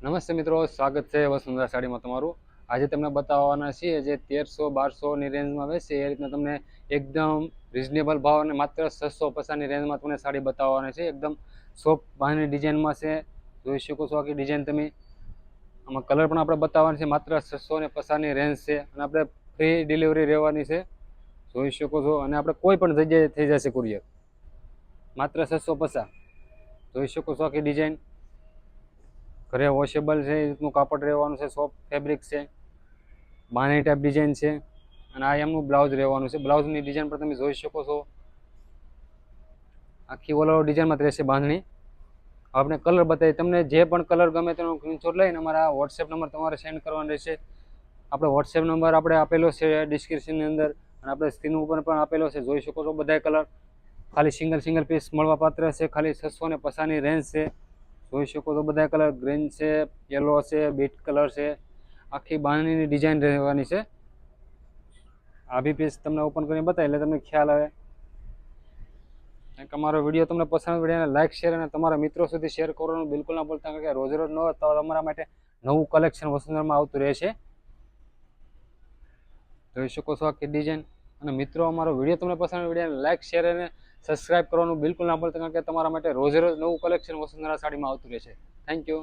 નમસ્તે મિત્રો, સ્વાગત છે વસુંધરા સાડીમાં તમારું. આજે તમને બતાવવાના છીએ જે તેરસો બારસોની રેન્જમાં વેચશે એ રીતના તમને એકદમ રિઝનેબલ ભાવ અને માત્ર છસો પચાસની રેન્જમાં તમને સાડી બતાવવાના છે. એકદમ સોફ્ટ બાંધણી ડિઝાઇનમાં છે. જોઈ શકો છો આખી ડિઝાઇન તમે. આમાં કલર પણ આપણે બતાવવાની છે માત્ર છસો ને પચાસની રેન્જ છે અને આપણે ફ્રી ડિલિવરી રહેવાની છે. જોઈ શકો છો. અને આપણે કોઈ પણ જગ્યાએ થઈ જશે કુરિયર માત્ર છસો પચાસ. જોઈ શકો છો આખી ડિઝાઇન ઘરે વોશેબલ છે, એ રીતનું કાપડ રહેવાનું છે સોફ્ટ ફેબ્રિક છે, બાંધણી ટાઈપ ડિઝાઇન છે અને આ એમનું બ્લાઉઝ રહેવાનું છે. બ્લાઉઝની ડિઝાઇન પણ તમે જોઈ શકો છો. આખી ઓલ ડિઝાઇનમાં રહેશે બાંધણી. આપણે કલર બતાવીએ. તમને જે પણ કલર ગમે તેનો સ્ક્રીનશોટ લઈને અમારા વોટ્સએપ નંબર તમારે સેન્ડ કરવાનો રહેશે. આપણે વોટ્સએપ નંબર આપણે આપેલો છે ડિસ્ક્રિપ્શનની અંદર અને આપણે સ્ક્રીન ઉપર પણ આપેલો છે. જોઈ શકો છો બધાય કલર ખાલી સિંગલ સિંગલ પીસ મળવા પાત્ર છે. ખાલી છસો ને પચાસની રેન્જ છે. જોઈ શકો તો બધા કલર ગ્રીન છે યલો છે બીટ કલર છે. આખી બાંધણીની ડિઝાઇન રહેવાની છે. આ બી પીસ તમને ઓપન કરીને બતાવી, એટલે તમને ખ્યાલ આવે. અમારો વીડિયો તમને પસંદ વિડીયોને લાઇક શેર અને તમારા મિત્રો સુધી શેર કરવાનું બિલકુલ ના બોલતા કારણ કે રોજ રોજ ન તો તમારા માટે નવું કલેક્શન વસુંધરામાં આવતું રહેશે જોઈ શકો છો આખી ડિઝાઇન અને મિત્રો, અમારો વીડિયો તમને પસંદ વિડીયોને લાઇક શેર અને સબસ્ક્રાઇબ કરવાનું બિલકુલ ના ભૂલતા, કારણ કે તમારા માટે રોજે રોજ નવું કલેક્શન વસુંધરા સાડીમાં આવતું રહેશે થેન્ક યુ